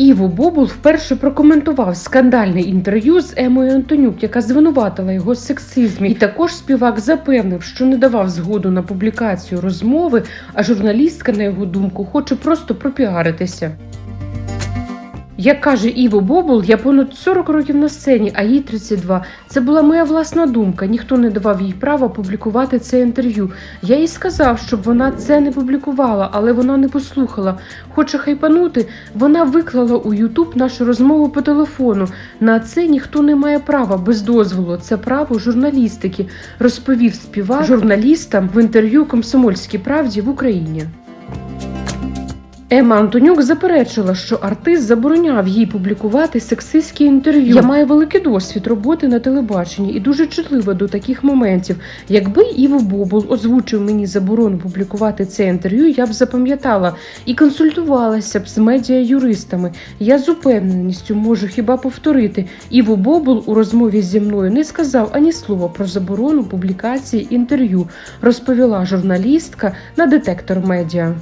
Іво Бобул вперше прокоментував скандальне інтерв'ю з Емою Антонюк, яка звинуватила його в сексизмі. І також співак запевнив, що не давав згоду на публікацію розмови, а журналістка, на його думку, хоче просто пропіаритися. Як каже Іво Бобул, я понад 40 років на сцені, а їй 32. Це була моя власна думка. Ніхто не давав їй права публікувати це інтерв'ю. Я їй сказав, щоб вона це не публікувала, але вона не послухала. Хоче хайпанути. Вона виклала у Ютуб нашу розмову по телефону. На це ніхто не має права без дозволу. Це право журналістики, розповів співак журналістам в інтерв'ю Комсомольській правді в Україні. Ема Антонюк заперечила, що артист забороняв їй публікувати сексистські інтерв'ю. Я маю великий досвід роботи на телебаченні і дуже чутлива до таких моментів. Якби Іво Бобул озвучив мені заборону публікувати це інтерв'ю, я б запам'ятала і консультувалася б з медіа-юристами. Я з упевненістю можу хіба повторити. Іво Бобул у розмові зі мною не сказав ані слова про заборону публікації інтерв'ю, розповіла журналістка на детектор медіа.